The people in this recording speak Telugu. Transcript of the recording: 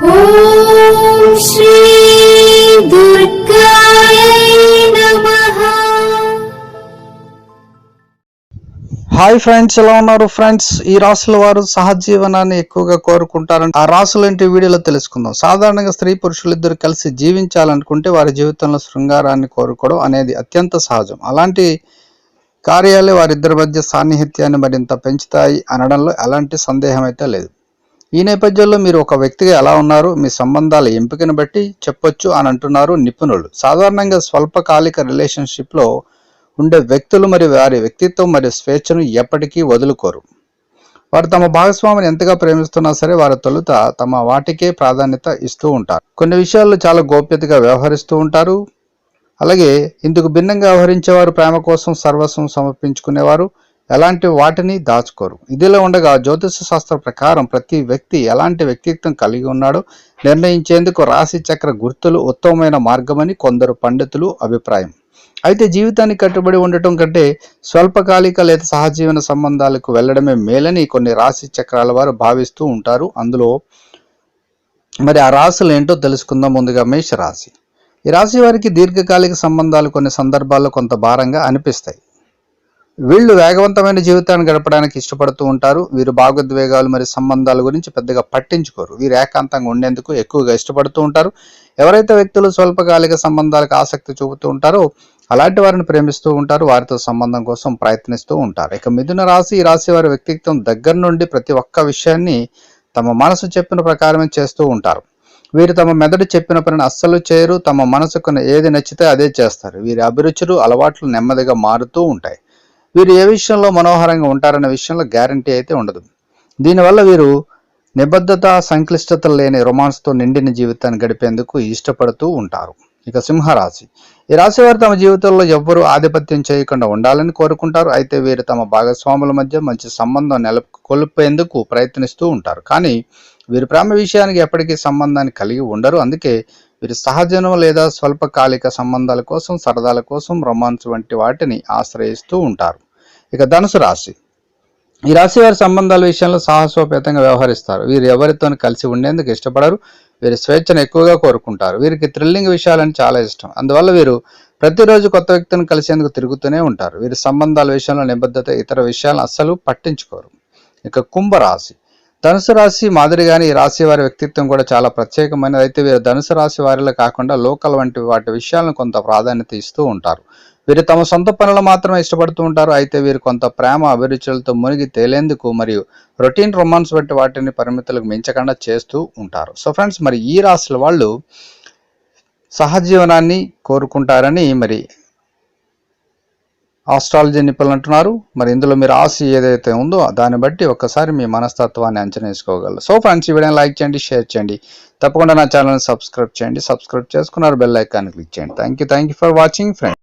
హాయ్ ఫ్రెండ్స్ ఎలా ఉన్నారు ఫ్రెండ్స్? ఈ రాసుల వారు సహజీవనాన్ని ఎక్కువగా కోరుకుంటారని ఆ రాసులు ఏంటి వీడియోలో తెలుసుకుందాం. సాధారణంగా స్త్రీ పురుషులు ఇద్దరు కలిసి జీవించాలనుకుంటే వారి జీవితంలో శృంగారాన్ని కోరుకోవడం అనేది అత్యంత సహజం. అలాంటి కార్యాలు వారిద్దరి మధ్య సాన్నిహిత్యాన్ని మరింత పెంచుతాయి అనడంలో ఎలాంటి సందేహం అయితే లేదు. ఈ నేపథ్యంలో మీరు ఒక వ్యక్తిగా ఎలా ఉన్నారు? మీ సంబంధాల ఎంపికను బట్టి చెప్పొచ్చు అని అంటున్నారు నిపుణులు. సాధారణంగా స్వల్పకాలిక రిలేషన్షిప్లో ఉండే వ్యక్తులు మరి వారి వ్యక్తిత్వం మరియు స్వేచ్ఛను ఎప్పటికీ వదులుకోరు. వారు తమ భాగస్వామిని ఎంతగా ప్రేమిస్తున్నా సరే వారు తొలుత తమ వాటికే ప్రాధాన్యత ఇస్తూ ఉంటారు. కొన్ని విషయాల్లో చాలా గోప్యతగా వ్యవహరిస్తూ ఉంటారు. అలాగే ఇందుకు భిన్నంగా వ్యవహరించేవారు ప్రేమ కోసం సర్వస్వం సమర్పించుకునేవారు. ఎలాంటి వాటిని దాచుకోరు. ఇదిలో ఉండగా జ్యోతిష శాస్త్ర ప్రకారం ప్రతి వ్యక్తి ఎలాంటి వ్యక్తిత్వం కలిగి ఉన్నాడో నిర్ణయించేందుకు రాశి చక్ర గుర్తులు ఉత్తమమైన మార్గమని కొందరు పండితులు అభిప్రాయం. అయితే జీవితానికి కట్టుబడి ఉండటం కంటే స్వల్పకాలిక లేదా సహజీవన సంబంధాలకు వెళ్ళడమే మేలని కొన్ని రాశి చక్రాల వారు భావిస్తూ ఉంటారు. అందులో మరి ఆ రాశులు ఏంటో తెలుసుకుందాం ముందుగా మేష రాశి ఈ రాశి వారికి దీర్ఘకాలిక సంబంధాలు కొన్ని సందర్భాల్లో కొంత భారంగా అనిపిస్తాయి. వీళ్ళు వేగవంతమైన జీవితాన్ని గడపడానికి ఇష్టపడుతూ ఉంటారు. వీరు భాగోద్వేగాలు మరియు సంబంధాల గురించి పెద్దగా పట్టించుకోరు. వీరు ఏకాంతంగా ఉండేందుకు ఎక్కువగా ఇష్టపడుతూ ఉంటారు. ఎవరైతే వ్యక్తులు స్వల్పకాలిక సంబంధాలకు ఆసక్తి చూపుతూ ఉంటారో అలాంటి వారిని ప్రేమిస్తూ ఉంటారు. వారితో సంబంధం కోసం ప్రయత్నిస్తూ ఉంటారు. ఇక మిథున రాశి ఈ రాశి వారి వ్యక్తిత్వం దగ్గర నుండి ప్రతి ఒక్క విషయాన్ని తమ మనసు చెప్పిన ప్రకారమే చేస్తూ ఉంటారు. వీరు తమ మెదడు చెప్పిన పనిని అస్సలు చేయరు. తమ మనసుకు ఏది నచ్చితే అదే చేస్తారు. వీరి అభిరుచులు అలవాట్లు నెమ్మదిగా మారుతూ ఉంటాయి. వీరు ఏ విషయంలో మనోహరంగా ఉంటారనే విషయంలో గ్యారంటీ అయితే ఉండదు. దీనివల్ల వీరు నిబద్ధత సంక్లిష్టతలు లేని రొమాన్స్తో నిండిన జీవితాన్ని గడిపేందుకు ఇష్టపడుతూ ఉంటారు. ఇక సింహరాశి. ఈ రాశి వారు తమ జీవితంలో ఎవ్వరూ ఆధిపత్యం చేయకుండా ఉండాలని కోరుకుంటారు. అయితే వీరు తమ భాగస్వాముల మధ్య మంచి సంబంధం నెలకొల్పేందుకు ప్రయత్నిస్తూ ఉంటారు. కానీ వీరు ప్రేమ విషయానికి ఎప్పటికీ సంబంధాన్ని కలిగి ఉండరు. అందుకే వీరు సహజనం లేదా స్వల్పకాలిక సంబంధాల కోసం సరదాల కోసం రొమాన్స్ వంటి వాటిని ఆశ్రయిస్తూ ఉంటారు. ఇక ధనుసు రాశి. ఈ రాశి వారి సంబంధాల విషయంలో సాహసోపేతంగా వ్యవహరిస్తారు. వీరు ఎవరితో కలిసి ఉండేందుకు ఇష్టపడరు. వీరి స్వేచ్ఛను ఎక్కువగా కోరుకుంటారు. వీరికి థ్రిల్లింగ్ విషయాలని చాలా ఇష్టం. అందువల్ల వీరు ప్రతిరోజు కొత్త వ్యక్తిని కలిసేందుకు తిరుగుతూనే ఉంటారు. వీరి సంబంధాల విషయంలో నిబద్ధత ఇతర విషయాలను అస్సలు పట్టించుకోరు. ఇక కుంభరాశి. ధనుసు రాశి మాదిరిగానే ఈ రాశి వారి వ్యక్తిత్వం కూడా చాలా ప్రత్యేకమైనది. అయితే వీరు ధనుసు రాశి వారిలో కాకుండా లోకల్ వంటి వాటి విషయాలను కొంత ప్రాధాన్యత ఇస్తూ ఉంటారు. వీరు తమ సొంత పనులు మాత్రమే ఇష్టపడుతూ ఉంటారు. అయితే వీరు కొంత ప్రేమ అభిరుచులతో మునిగి తేలేందుకు మరియు రొటీన్ రొమాన్స్ వంటి వాటిని పరిమితులకు మించకుండా చేస్తూ ఉంటారు. సో ఫ్రెండ్స్ మరి ఈ రాశుల వాళ్ళు సహజీవనాన్ని కోరుకుంటారని మరి ఆస్ట్రాలజీ నిపుణులు అంటున్నారు. మరి ఇందులో మీరు ఆశ ఏదైతే ఉందో దాన్ని బట్టి ఒక్కసారి మీ మనస్తత్వాన్ని అంచనా వేసుకోగలరు. సో ఫ్రెండ్స్ ఈ వీడియోని లైక్ చేయండి షేర్ చేయండి. తప్పకుండా నా ఛానల్ని సబ్స్క్రైబ్ చేయండి. సబ్స్క్రైబ్ చేసుకున్నారు బెల్ ఐకాన్ క్లిక్ చేయండి. Thank you thank you for watching friends.